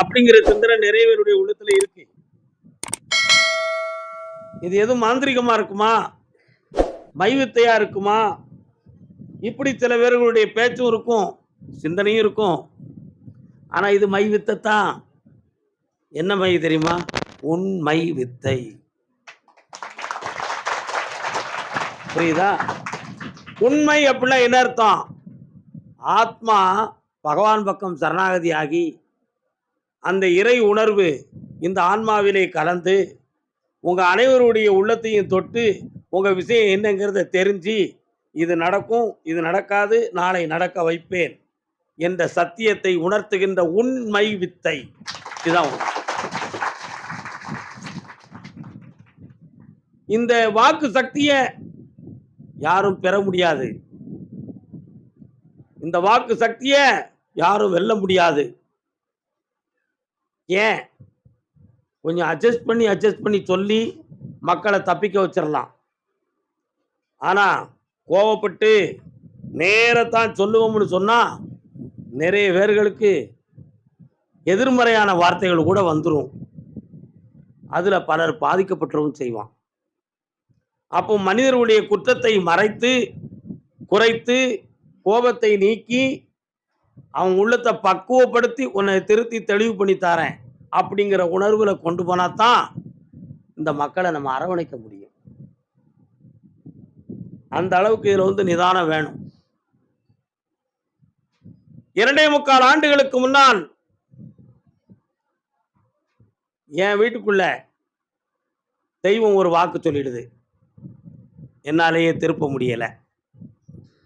அப்படிங்கிற சிந்தனை நிறைய பேருடைய உள்ளத்துல இருக்கு. இது எதுவும் மாந்திரிகமா இருக்குமா? மைவித்தையா இருக்குமா? இப்படி சில பேர்களுடைய பேச்சும் இருக்கும் சிந்தனையும் இருக்கும். ஆனா இது மை வித்தைத்தான் என்ன மை தெரியுமா? உண்மை வித்தை புரியுதா? உண்மை அப்படின்னா என்ன அர்த்தம்? ஆத்மா பகவான் பக்கம் சரணாகதி ஆகி அந்த இறை உணர்வு இந்த ஆன்மாவிலே கலந்து உங்கள் அனைவருடைய உள்ளத்தையும் தொட்டு உங்கள் விஷயம் என்னங்கிறத தெரிஞ்சு இது நடக்கும் இது நடக்காது நாளை நடக்க வைப்பேன் என்ற சத்தியத்தை உணர்த்துகின்ற உண்மை வித்தை. இதுதான் இந்த வாக்கு சக்தியை யாரும் பெற முடியாது. இந்த வாக்கு சக்தியை யாரும் வெல்ல முடியாது. ஏன்? கொஞ்சம் அட்ஜஸ்ட் பண்ணி அட்ஜஸ்ட் பண்ணி சொல்லி மக்களை தப்பிக்க வச்சிடலாம். ஆனால் கோவப்பட்டு நேரத்தான் சொல்லுவோம்னு சொன்னால் நிறைய பேர்களுக்கு எதிர்மறையான வார்த்தைகள் கூட வந்துடும் அதில் பலர் பாதிக்கப்பட்டவும் செய்வான். அப்போ மனிதர்களுடைய குற்றத்தை மறைத்து குறைத்து கோபத்தை நீக்கி அவன் உள்ளத்தை பக்குவப்படுத்தி உன்னை திருத்தி தெளிவு பண்ணி தரேன். அப்படிங்கிற உணர்வுகளை கொண்டு போனால் தான் இந்த மக்களை நம்ம அரவணைக்க முடியும். அந்த அளவுக்கு இதில் வந்து நிதானம் வேணும். இரண்டே முக்கால் ஆண்டுகளுக்கு முன்னால் என் வீட்டுக்குள்ள தெய்வம் ஒரு வாக்கு சொல்லிடுது. என்னாலேயே திருப்ப முடியல.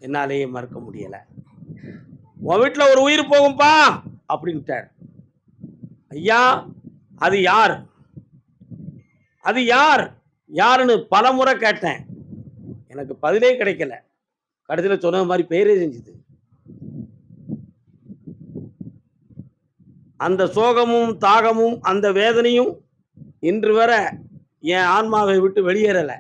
என்னாலேயே மறுக்க முடியல. உன் வீட்டில் ஒரு உயிர் போகும்பா அப்படின்ட்டார் ஐயா அது யார்? அது யார்? யாருன்னு பல முறை கேட்டேன். எனக்கு பதிலே கிடைக்கல. கடைசியில் சொன்ன மாதிரி பெயரே செஞ்சுது. அந்த சோகமும் தாகமும் அந்த வேதனையும் இன்று வரை என் ஆன்மாவை விட்டு வெளியேறலை.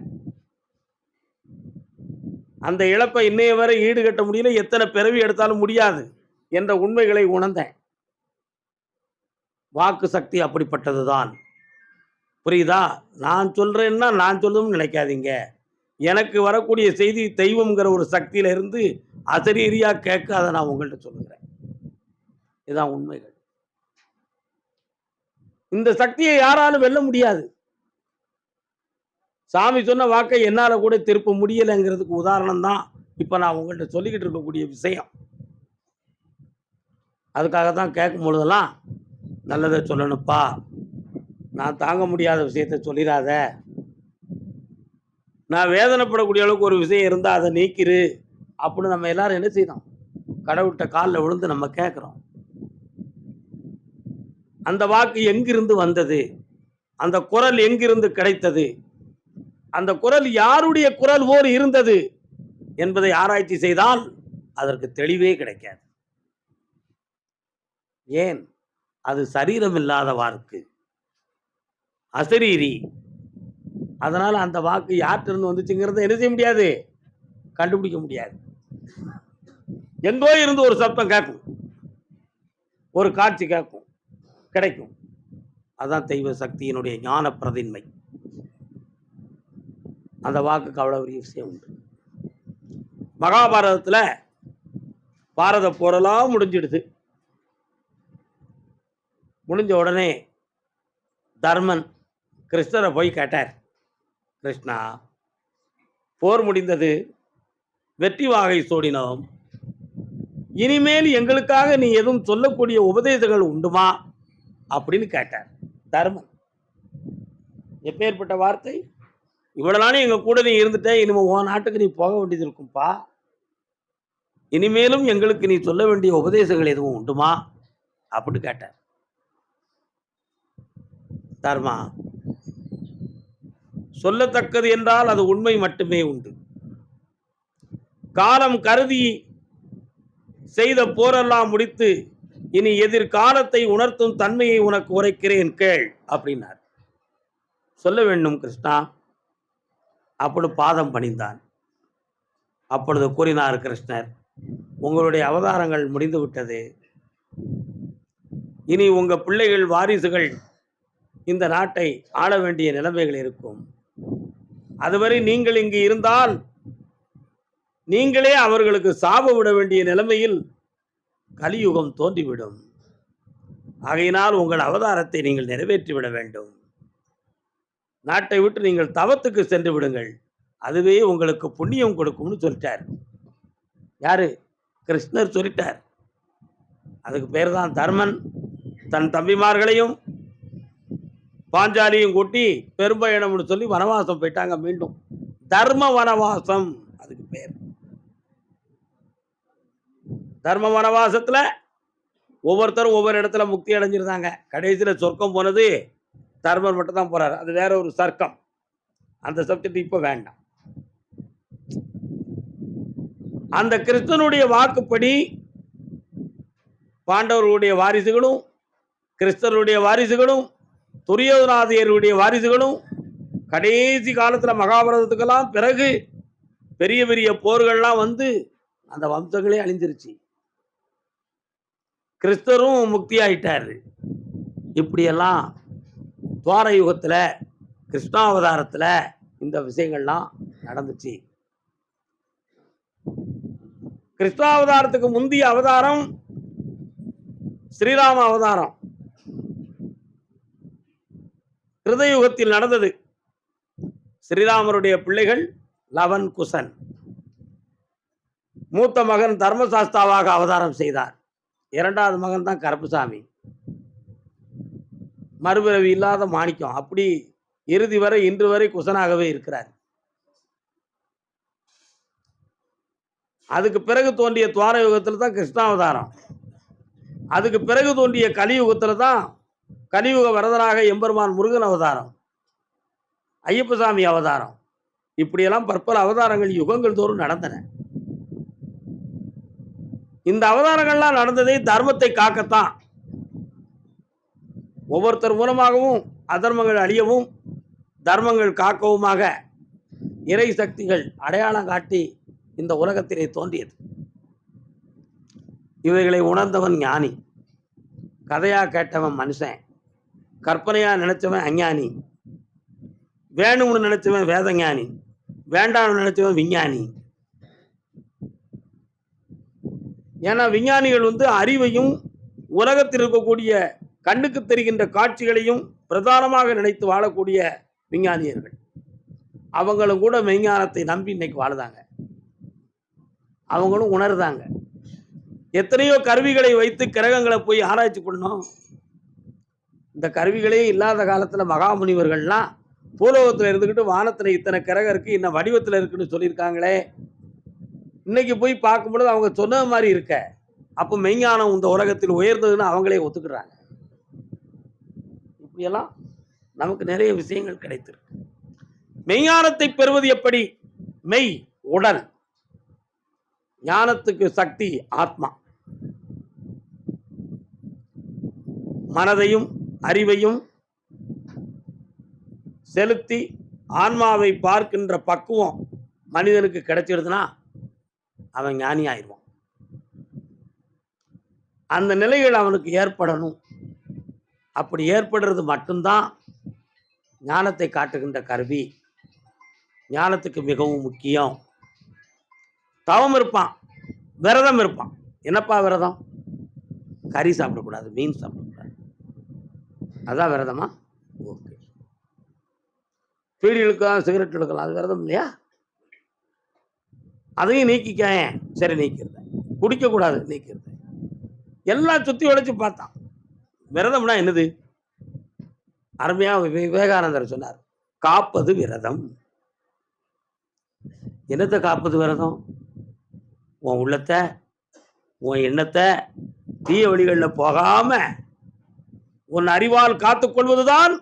அந்த இழப்பை இன்னைய வரை ஈடுகட்ட முடியல. எத்தனை பிறவி எடுத்தாலும் முடியாது என்ற உண்மைகளை உணர்ந்தேன். வாக்கு சக்தி அப்படிப்பட்டதுதான். புரியுதா? நான் சொல்றேன்னா நான் சொல்லணும்னு நினைக்காதீங்க. எனக்கு வரக்கூடிய செய்தி தெய்வம்ங்கிற ஒரு சக்தியில இருந்து அசரீரியா கேட்க அதை நான் உங்கள்கிட்ட சொல்லுகிறேன். இதுதான் உண்மைகள். இந்த சக்தியை யாராலும் வெல்ல முடியாது. சாமி சொன்ன வாக்கை என்னால் கூட திருப்ப முடியலைங்கிறதுக்கு உதாரணம் தான் இப்போ நான் உங்கள்கிட்ட சொல்லிக்கிட்டு இருக்கக்கூடிய விஷயம். அதுக்காக தான் கேட்கும் பொழுதெல்லாம் நல்லதை சொல்லணுப்பா. நான் தாங்க முடியாத விஷயத்த சொல்லிடாத நான் வேதனைப்படக்கூடிய அளவுக்கு ஒரு விஷயம் இருந்தால் அதை நீக்கிரு. அப்படின்னு நம்ம எல்லாரும் என்ன செய்யணும் கடவுள்கிட்ட காலில் விழுந்து நம்ம கேட்குறோம் அந்த வாக்கு எங்கிருந்து வந்தது? அந்த குரல் எங்கிருந்து கிடைத்தது? அந்த குரல் யாருடைய குரல் ஓர் இருந்தது? என்பதை ஆராய்ச்சி செய்தால் அதற்கு தெளிவே கிடைக்காது. ஏன்? அது சரீரம் இல்லாத வாக்கு அசரீரி. அதனால அந்த வாக்கு யார்கிட்ட இருந்து வந்துச்சுங்கிறத என்ன செய்ய முடியாது? கண்டுபிடிக்க முடியாது. எங்கோ இருந்து ஒரு சப்தம் கேட்கும் ஒரு காட்சி கேட்கும் கிடைக்கும். அதான் தெய்வ சக்தியினுடைய ஞான பிரதின்மை. அந்த வாக்குக்கு அவ்வளோ பெரிய விஷயம் உண்டு. மகாபாரதத்தில் பாரத போரெல்லாம் முடிஞ்சிடுது. முடிஞ்ச உடனே தர்மன் கிருஷ்ணரை போய் கேட்டார். கிருஷ்ணா போர் முடிந்தது வெற்றி வாகை சோடினோம். இனிமேல் எங்களுக்காக நீ எதுவும் சொல்லக்கூடிய உபதேசங்கள் உண்டுமா? அப்படின்னு கேட்டார் தர்மன். எப்பேற்பட்ட வார்த்தை? இவ்வளோ நாளும் எங்கள் கூட நீ இருந்துட்ட இனிமேல் உன் நாட்டுக்கு நீ போக வேண்டியது இருக்கும்பா? இனிமேலும் எங்களுக்கு நீ சொல்ல வேண்டிய உபதேசங்கள் எதுவும் உண்டுமா? அப்படின்னு கேட்டார். தர்மா. சொல்லத்தக்கது என்றால் அது உண்மை மட்டுமே உண்டு. காலம் கருதி செய்த போரெல்லாம் முடித்து இனி எதிர்காலத்தை உணர்த்தும் தன்மையை உனக்கு உரைக்கிறேன் கேள் அப்படின்னார். சொல்ல வேண்டும் கிருஷ்ணா. அப்பொழுது பாதம் பணிந்தான். அப்பொழுது கூறினார் கிருஷ்ணர் உங்களுடைய அவதாரங்கள் முடிந்துவிட்டது. இனி உங்கள் பிள்ளைகள் வாரிசுகள் இந்த நாட்டை ஆள வேண்டிய நிலைமைகள் இருக்கும். அதுவரை நீங்கள் இங்கு இருந்தால் நீங்களே அவர்களுக்கு சாப விட வேண்டிய நிலைமையில் கலியுகம் தோன்றிவிடும். ஆகையினால் உங்கள் அவதாரத்தை நீங்கள் நிறைவேற்றிவிட வேண்டும். நாட்டை விட்டு நீங்கள் தவத்துக்கு சென்று விடுங்கள். அதுவே உங்களுக்கு புண்ணியம் கொடுக்கும்னு சொல்லிட்டார். யாரு? கிருஷ்ணர் சொல்லிட்டார். அதுக்கு பேர் தான் தர்மன். தன் தம்பிமார்களையும் பாஞ்சாலியும் கூட்டி பெரும்பயணம்னு சொல்லி வனவாசம் போயிட்டாங்க மீண்டும். தர்ம வனவாசம். அதுக்கு பேர். தர்ம வனவாசத்துல ஒவ்வொருத்தரும் ஒவ்வொரு இடத்துல முக்தி அடைஞ்சிருந்தாங்க. கடைசியில் சொர்க்கம் போனது தர்மர் மட்டும் தான் போறாரு. அது வேற ஒரு சர்க்கம். அந்த சப்ஜெக்ட் இப்போ வேண்டாம். அந்த கிறிஸ்தனுடைய வாக்குப்படி பாண்டவர்களுடைய வாரிசுகளும் கிறிஸ்தவருடைய வாரிசுகளும் துரியோதனாதையருடைய வாரிசுகளும் கடைசி காலத்தில் மகாபாரதத்துக்கெல்லாம் பிறகு பெரிய பெரிய போர்கள்லாம் வந்து அந்த வம்சங்களே அழிஞ்சிருச்சு. கிறிஸ்தரும் முக்தி ஆயிட்டாரு இப்படியெல்லாம் துவார யுகத்தில் கிருஷ்ணாவதாரத்தில் இந்த விஷயங்கள்லாம் நடந்துச்சு. கிருஷ்ணாவதாரத்துக்கு முந்தைய அவதாரம் ஸ்ரீராம அவதாரம். கிருதயுகத்தில் நடந்தது. ஸ்ரீராமருடைய பிள்ளைகள் லவன் குசன் மூத்த மகன் தர்மசாஸ்தாவாக அவதாரம் செய்தார். இரண்டாவது மகன் தான் கருப்புசாமி. மறுபிறவி இல்லாத மாணிக்கம். அப்படி இறுதி வரை இன்று வரை குசனாகவே இருக்கிறார். அதுக்கு பிறகு தோன்றிய துவார யுகத்தில் தான் கிருஷ்ணாவதாரம். அதுக்கு பிறகு தோன்றிய கலியுகத்தில் தான் கலியுக வரதனாக எம்பெருமான் முருகன் அவதாரம் ஐயப்பசாமி அவதாரம். இப்படியெல்லாம் பற்பல அவதாரங்கள் யுகங்கள் தோறும் நடந்தன. இந்த அவதாரங்கள்லாம் நடந்ததே தர்மத்தை காக்கத்தான். ஒவ்வொருத்தர் மூலமாகவும் அதர்மங்கள் அழியவும் தர்மங்கள் காக்கவுமாக இறை சக்திகள் அடையாளம் காட்டி இந்த உலகத்திலே தோன்றியது. இவைகளை உணர்ந்தவன் ஞானி. கதையா கேட்டவன் மனுஷன். கற்பனையாக நினைச்சவன் அஞ்ஞானி. வேணும்னு நினைச்சவன் வேதஞானி. வேண்டாம்னு நினைச்சவன் விஞ்ஞானி. ஏன்னா விஞ்ஞானிகள் வந்து அறிவையும் உலகத்தில் இருக்கக்கூடிய கண்ணுக்கு தெரிகின்ற காட்சிகளையும் பிரதானமாக நினைத்து வாழக்கூடிய விஞ்ஞானியர்கள். அவங்களும் கூட மெய்ஞானத்தை நம்பி இன்னைக்கு வாழுதாங்க. அவங்களும் உணர்தாங்க. எத்தனையோ கருவிகளை வைத்து கிரகங்களை போய் ஆராய்ச்சி பண்ணோம். இந்த கருவிகளே இல்லாத காலத்தில் மகாமுனிவர்கள்லாம் பூலோகத்தில் இருந்துக்கிட்டு வானத்தில் இத்தனை கிரகம் இருக்குது இன்ன வடிவத்தில் இருக்குன்னு சொல்லியிருக்காங்களே. இன்னைக்கு போய் பார்க்கும்பொழுது அவங்க சொன்ன மாதிரி இருக்க. அப்போ மெய்ஞானம் இந்த உலகத்தில் உயர்ந்ததுன்னு அவங்களே ஒத்துக்கிறாங்க. இப்படியெல்லாம் நமக்கு நிறைய விஷயங்கள் கிடைத்திருக்கு. மெய்ஞானத்தை பெறுவது எப்படி? மெய் உடல். ஞானத்துக்கு சக்தி ஆத்மா. மனதையும் அறிவையும் செலுத்தி ஆன்மாவை பார்க்கின்ற பக்குவம் மனிதனுக்கு கிடைச்சிடுதுன்னா அவன் ஞானி ஆயிடுவான். அந்த நிலைகள் அவனுக்கு ஏற்படணும். அப்படி ஏற்படுறது மட்டும்தான் ஞானத்தை காட்டுகின்ற கருவி. ஞானத்துக்கு மிகவும் முக்கியம். தவம் இருப்பான் விரதம் இருப்பான். என்னப்பா விரதம்? கறி சாப்பிடக்கூடாது மீன் சாப்பிடக்கூடாது. அதான் விரதமா? ஓகே. பீடி இழுக்கலாம் சிகரெட் இழுக்கலாம் அது விரதம் இல்லையா? அதையும் நீக்கிக்கேன் சரி நீக்கிறது. குடிக்கக்கூடாது நீக்கிறது. எல்லாம் சுற்றி உழைச்சி பார்த்தான். விரதம்னா என்னது? அருமையாக விவேகானந்தர் சொன்னார். காப்பது விரதம். என்னத்தை காப்பது விரதம்? உன் உள்ளத்தை உன் எண்ணத்தை தீய வழிகளில் போகாம உன் அறிவால் காத்துக்கொள்வதுதான்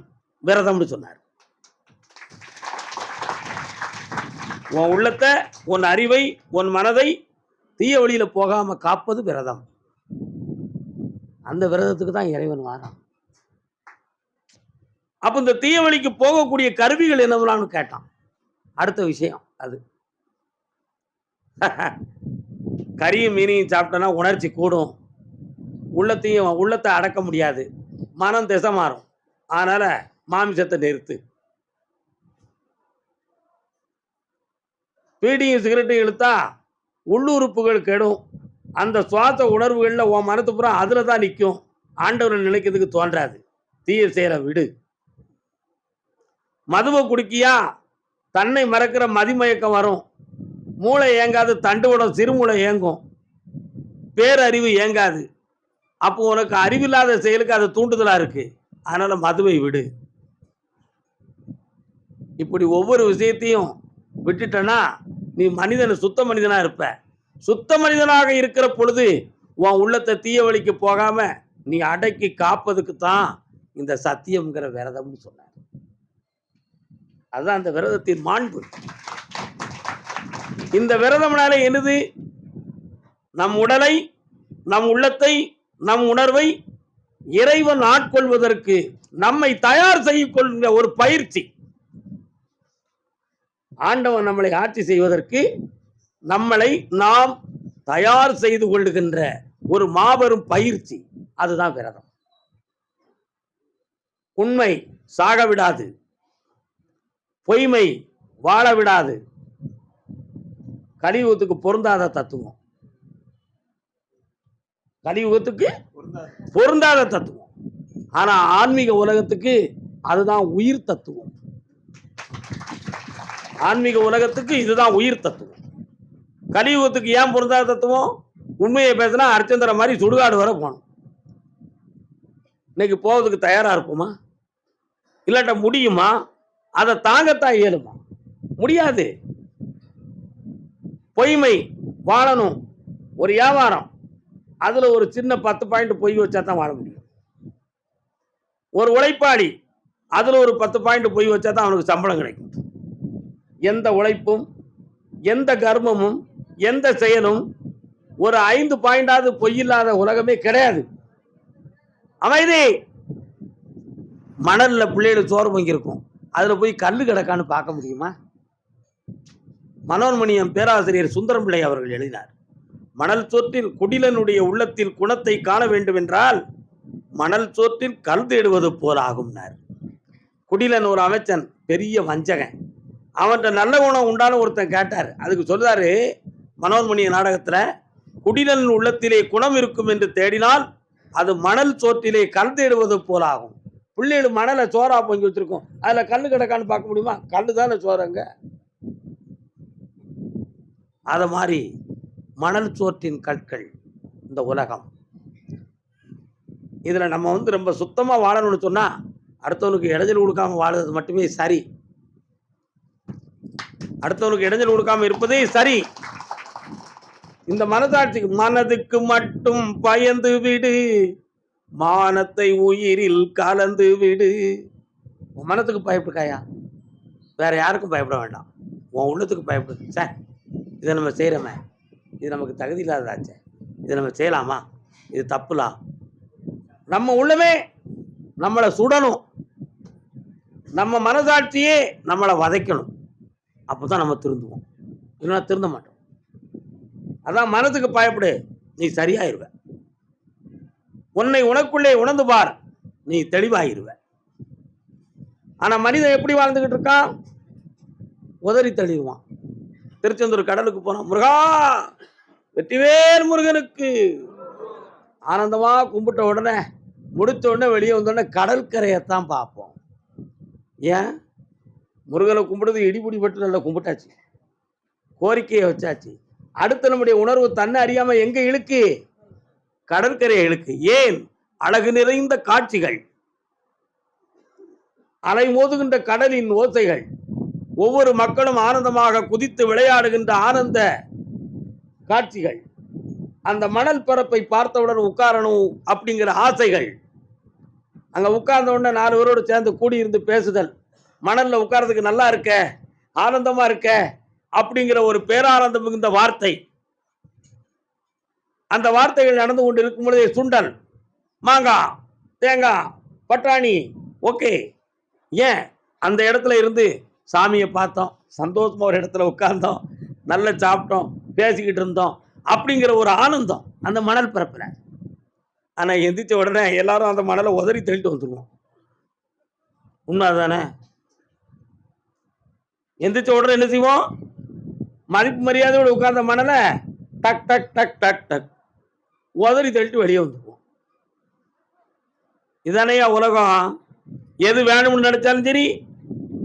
விரதம்னு சொன்னார். உன் உள்ளத்தை உன் அறிவை உன் மனதை தீய வழியில் போகாம காப்பது விரதம். அந்த விரதத்துக்கு தான் இறைவன் வாரான். அப்ப இந்த தீய வழிக்கு போகக்கூடிய கருவிகள் என்னவெல்லாம்னு கேட்டான். அடுத்த விஷயம் அது. கறியும் மீனையும் சாப்பிட்டோன்னா உணர்ச்சி கூடும். உள்ளத்தையும் உள்ளத்தை அடக்க முடியாது. மனம் திசை மாறும் அதனால மாமிசத்தை நிறுத்து. பீடியும் சிகரெட்டும் இழுத்தா உள்ளுறுப்புகள் கெடும். அந்த சுவாச உணர்வுகளில் உன் மனத்து பூரா அதில் தான் நிற்கும் ஆண்டவரை நினைக்கிறதுக்கு தோன்றாது. தீய செயலை விடு. மதுவை குடிக்கியா? தன்னை மறக்கிற மதிமயக்கம் வரும். மூளை ஏங்காது தண்டுவடம் சிறுமூளை ஏங்கும். பேரறிவு ஏங்காது. அப்போ உனக்கு அறிவில்லாத செயலுக்கு அது தூண்டுதலாக இருக்கு. அதனால மதுவை விடு. இப்படி ஒவ்வொரு விஷயத்தையும் விட்டுட்டனா நீ மனிதன் சுத்த மனிதனாக இருப்ப. சுத்த மனிதனாக இருக்கிற பொழுது உன் உள்ளத்தை தீய வழிக்கு போகாம நீ அடக்கி காப்பதுக்கு தான் இந்த சத்தியம்ங்கிற விரதம்னு சொன்னார். அதுதான் அந்த விரதத்தின் மாண்பு. இந்த விரதம்னால என்னது? நம் உடலை நம் உள்ளத்தை நம் உணர்வை இறைவன் ஆட்கொள்வதற்கு நம்மை தயார் செய்து கொள்கிற ஒரு பயிற்சி. ஆண்டவன் நம்மளை ஆட்சி செய்வதற்கு நம்மளை நாம் தயார் செய்து கொள்ளுகின்ற ஒரு மாபெரும் பயிற்சி. அதுதான் விரதம். உண்மை சாக விடாது பொய்மை வாழ விடாது கலியுகத்துக்கு பொருந்தாத தத்துவம். கலியுகத்துக்கு பொருந்தாத தத்துவம். ஆனா ஆன்மீக உலகத்துக்கு அதுதான் உயிர் தத்துவம். ஆன்மீக உலகத்துக்கு இதுதான் உயிர் தத்துவம். கலியுகத்துக்கு ஏன் பொருந்தாத தத்துவம்? உண்மையை பேசினா அர்ச்சந்திர மாதிரி சுடுகாடு வரை போகணும். இன்னைக்கு போவதுக்கு தயாரா இருப்போமா? இல்லாட்ட முடியுமா? அதை தாங்கத்தான் இயலுமா? முடியாது. பொய்மை வாழணும். ஒரு வியாபாரம். அதில் ஒரு சின்ன பத்து பாயிண்ட் பொய் வச்சா தான் வாழ முடியும். ஒரு உழைப்பாளி அதில் ஒரு பத்து பாயிண்ட் பொய் வச்சா தான் அவனுக்கு சம்பளம் கிடைக்கும். எந்த உழைப்பும் எந்த கர்மமும் எந்த செயலும் ஒரு ஐந்து பாயிண்டாவது பொய் இல்லாத உலகமே கிடையாது. அமைதி! மணலில் பிள்ளைகள் சோறு பொங்கியிருக்கும். அதில் போய் கல் கிடக்கான்னு பார்க்க முடியுமா? மனோன்மணியம் பேராசிரியர் சுந்தரம் பிள்ளை அவர்கள் எழுதினார். மணல் சோற்றில் குடிலனுடைய உள்ளத்தில் குணத்தை காண வேண்டுமென்றால் மணல் சோற்றில் கல் தேடுவது போல் ஆகும்னார் குடிலன் ஒரு அமைச்சன் பெரிய வஞ்சகன். அவன்கிட்ட நல்ல குணம் உண்டான ஒருத்தன் கேட்டார். அதுக்கு சொல்றாரு மனோன்மணிய நாடகத்தில் குடிலன் உள்ளத்திலே குணம் இருக்கும் என்று தேடினால் அது மணல் சோற்றிலே கல் தேடுவது போல் ஆகும் பிள்ளைகள் மணலை சோறா பொங்கி வச்சிருக்கோம். அதில் கல் கிடக்கான்னு பார்க்க முடியுமா? கல்லு தானே சோறங்க அதை மாதிரி மணல் சோற்றின் கற்கள் இந்த உலகம். இதில் நம்ம வந்து ரொம்ப சுத்தமாக வாழணும்னு சொன்னால் அடுத்தவனுக்கு இடைஞ்சல் கொடுக்காம வாழறது மட்டுமே சரி. அடுத்தவனுக்கு இடைஞ்சல் கொடுக்காம இருப்பதே சரி. இந்த மனசாட்சிக்கு மனதுக்கு மட்டும் பயந்து விடு. மானத்தை உயிரில் கலந்து விடு. உன் மனத்துக்கு பயப்படுக்காயா வேற யாருக்கும் பயப்பட வேண்டாம். உன் உள்ளத்துக்கு பயப்படு. சார் இதை நம்ம செய்கிறோமே இது நமக்கு தகுதி இல்லாததாச்சே. இதை நம்ம செய்யலாமா? இது தப்புலாம் நம்ம உள்ளமே நம்மளை சுடணும். நம்ம மனசாட்சியே நம்மளை வதைக்கணும். அப்போ தான் நம்ம திருந்துவோம். இல்லைன்னா திருந்த மாட்டோம். அதான் மனதுக்கு பயப்படு. நீ சரியாயிருவ. உன்னை உனக்குள்ளே உணர்ந்து பார். நீ தெளிவாயிருவ. ஆனால் மனிதன் எப்படி வாழ்ந்துக்கிட்டு இருக்கான்? உதறி தெளிவான் திருச்செந்தூர் கடலுக்கு போனான் முருகா வெற்றிவேல் முருகனுக்கு. ஆனந்தமாக கும்பிட்ட உடனே முடிச்ச உடனே வெளியே வந்தோடனே கடற்கரையைத்தான் பார்ப்போம். ஏன்? முருகனை கும்பிடுறது இடிபிடி பட்டு நல்லா கும்பிட்டாச்சு. கோரிக்கையை வச்சாச்சு. அடுத்து நம்முடைய உணர்வு தன்னை அறியாமல் எங்கே இழுக்கு? கடற்கரையை இழுக்கு. ஏன்? அழகு நிறைந்த காட்சிகள். அலை மோதுகின்ற கடலின் ஓசைகள். ஒவ்வொரு மக்களும் ஆனந்தமாக குதித்து விளையாடுகின்ற ஆனந்த காட்சிகள். அந்த மணல் பரப்பை பார்த்தவுடன் உட்காரணும் அப்படிங்கிற ஆசைகள். அங்க உட்கார்ந்த உடனே நாலு பேரோடு சேர்ந்து கூடியிருந்து பேசுதல். மணல்ல உட்கார்றதுக்கு நல்லா இருக்க ஆனந்தமா இருக்க அப்படிங்கிற ஒரு பேரானந்தம் மிகுந்த வார்த்தை. அந்த வார்த்தைகள் நடந்து கொண்டு இருக்கும் பொழுதே சுண்டல் மாங்காய் தேங்காய் பட்டாணி ஓகே. ஏன்? அந்த இடத்துல இருந்து சாமியை பார்த்தோம் சந்தோஷமாக ஒரு இடத்துல உட்கார்ந்தோம் நல்லா சாப்பிட்டோம் பேசிக்கிட்டு இருந்தோம் அப்படிங்கிற ஒரு ஆனந்தம் அந்த மணல் பரப்பில். ஆனால் எந்திரிச்ச உடனே எல்லாரும் அந்த மணலை உதறி தள்ளிட்டு வந்துருவோம். உண்மை தானே எந்திரிச்ச உடனே என்ன செய்வோம்? மதிப்பு மரியாதையோடு உட்கார்ந்த மணலை டக் டக் டக் டக் டக் உதறி தள்ளிட்டு வெளியே வந்துடுவோம் இதானையா உலகம்? எது வேணும்னு நினைச்சாலும் சரி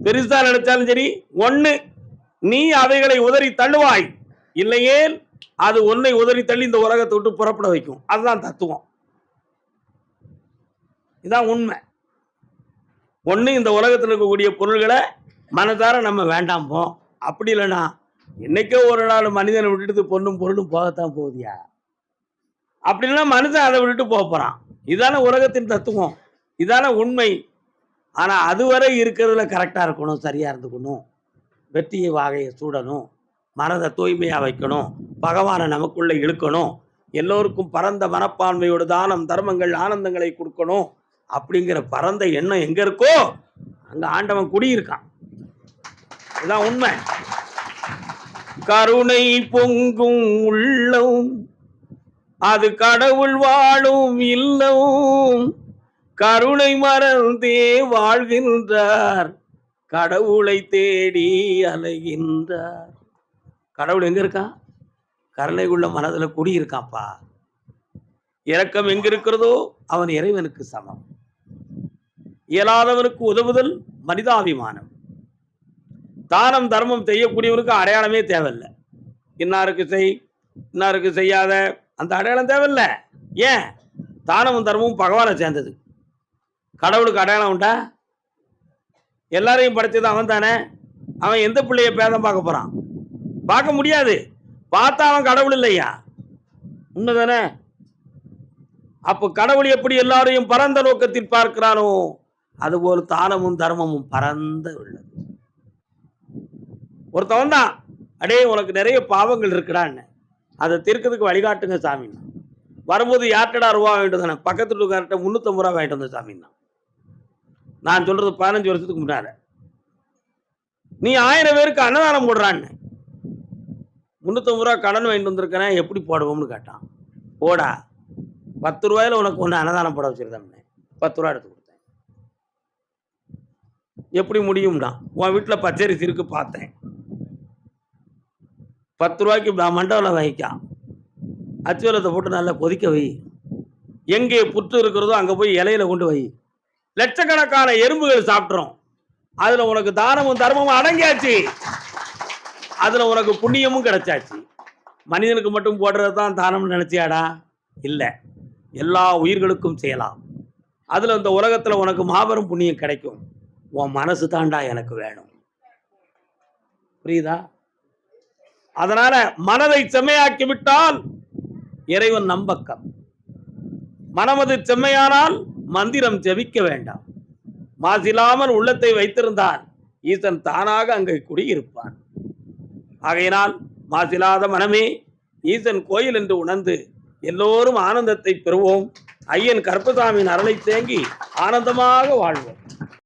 பெருசா நினைச்சாலும் சரி ஒன்று நீ அவைகளை உதறி தள்ளுவாய். இல்லையே அது உன்னை உதறி தள்ளி இந்த உலகத்தை விட்டு புறப்பட வைக்கும். அதுதான் தத்துவம். இதான் உண்மை. ஒண்ணு இந்த உலகத்தில் இருக்கக்கூடிய பொருள்களை மனதார நம்ம வேண்டாம்போம் அப்படி இல்லைன்னா என்னைக்கோ ஒரு நாள் மனிதனை விட்டுட்டு பொண்ணும் பொருளும் போகத்தான் போகுதியா? அப்படி இல்லைன்னா மனுஷன் அதை விட்டுட்டு போக போறான். இதான உலகத்தின் தத்துவம். இதான உண்மை. ஆனால் அதுவரை இருக்கிறதுல கரெக்டாக இருக்கணும் சரியாக இருந்துக்கணும். வெற்றியை வாகையை சூடணும். மனதை தூய்மையாக வைக்கணும். பகவானை நமக்குள்ளே இழுக்கணும். எல்லோருக்கும் பரந்த மனப்பான்மையோட தானம் தர்மங்கள் ஆனந்தங்களை கொடுக்கணும் அப்படிங்கிற பரந்த எண்ணம் எங்கே இருக்கோ அங்கே ஆண்டவன் குடியிருக்கான். இதுதான் உண்மை. கருணை பொங்கும் உள்ளம் அது கடவுள் வாழும் இல்லவும் கருணை மறந்தே வாழ்கின்றார். கடவுளை தேடி அலைகின்றார். கடவுள் எங்க இருக்கான் கருணை உள்ள மனதுல குடியிருக்கான்ப்பா இரக்கம் எங்க இருக்கிறதோ அவன் இறைவனுக்கு சமம். இயலாதவனுக்கு உதவுதல் மனிதாபிமானம். தானம் தர்மம் செய்யக்கூடியவனுக்கு அடையாளமே தேவையில்லை. இன்னாருக்கு செய் இன்னாருக்கு செய்யாத அந்த அடையாளம் தேவையில்லை. ஏன்? தானமும் தர்மமும் பகவானை சேர்ந்தது. கடவுளுக்கு அடையாளம் உண்டா? எல்லாரையும் படைத்தது அவன் தானே. அவன் எந்த பிள்ளைய பேதம் பார்க்க போறான்? பார்க்க முடியாது. பார்த்தா அவன் கடவுள் இல்லையா? உண்மைதானே? அப்போ கடவுள் எப்படி எல்லாரையும் பரந்த நோக்கத்தில் பார்க்கிறானோ அதுபோல் தானமும் தர்மமும் பரந்த உள்ளது. ஒருத்தவன் தான் அடே உனக்கு நிறைய பாவங்கள் இருக்குடான்னு. அதை தீர்க்கிறதுக்கு வழிகாட்டுங்க சாமின்னா. வரும்போது யார்கிட்டடா ரூபா வாங்கிட்டு வந்தானே பக்கத்து வீட்டுக்கார்ட்ட முந்நூற்றம்பது ரூபா வாங்கிட்டு வந்த சாமின்னா. நான் சொல்றது பதினஞ்சு வருஷத்துக்கு முன்னால. நீ ஆயிரம் பேருக்கு அன்னதானம் போடுறான்னு. முந்நூற்றம்பது ரூபா கடன் வாங்கிட்டு வந்திருக்கிறேன் எப்படி போடுவோம்னு கேட்டான். போடா. பத்து ரூபாயில உனக்கு ஒன்று அன்னதானம் போட வச்சிருந்தேன் பத்து ரூபா எடுத்து கொடுத்தேன். எப்படி முடியும்டா? உன் வீட்டில் பச்சரிசி இருக்கு பார்த்தேன். பத்து ரூபாய்க்கு மண்டபத்தில் வைக்கான் அச்சுவலத்தை போட்டு நல்லா கொதிக்க வை. எங்கே புற்று இருக்கிறதோ அங்கே போய் இலையில கொண்டு வை. லட்சக்கணக்கான எறும்புகள் சாப்பிட்றோம் அதில் உனக்கு தானமும் தர்மமும் அடங்கியாச்சு. அதில் உனக்கு புண்ணியமும் கிடைச்சாச்சு. மனிதனுக்கு மட்டும் போடுறது தான் தானம்னு நினச்சியாடா? இல்லை. எல்லா உயிர்களுக்கும் செய்யலாம். அதில் இந்த உலகத்தில் உனக்கு மாபெரும் புண்ணியம் கிடைக்கும். உன் மனசு தாண்டா எனக்கு வேணும். புரியுதா? அதனால மனதை செம்மையாக்கி விட்டால் இறைவன் நம்பக்கம். மனமது செம்மையானால் மந்திரம் ஜெபிக்க வேண்டாம். மாசிலாமல் உள்ளத்தை வைத்திருந்தால் ஈசன் தானாக அங்கே குடியிருப்பான் ஆகையினால் மாசிலாத மனமே ஈசன் கோயில் என்று உணர்ந்து எல்லோரும் ஆனந்தத்தை பெறுவோம். ஐயன் கருப்பசாமியின் அருளை தேங்கி ஆனந்தமாக வாழ்வோம்.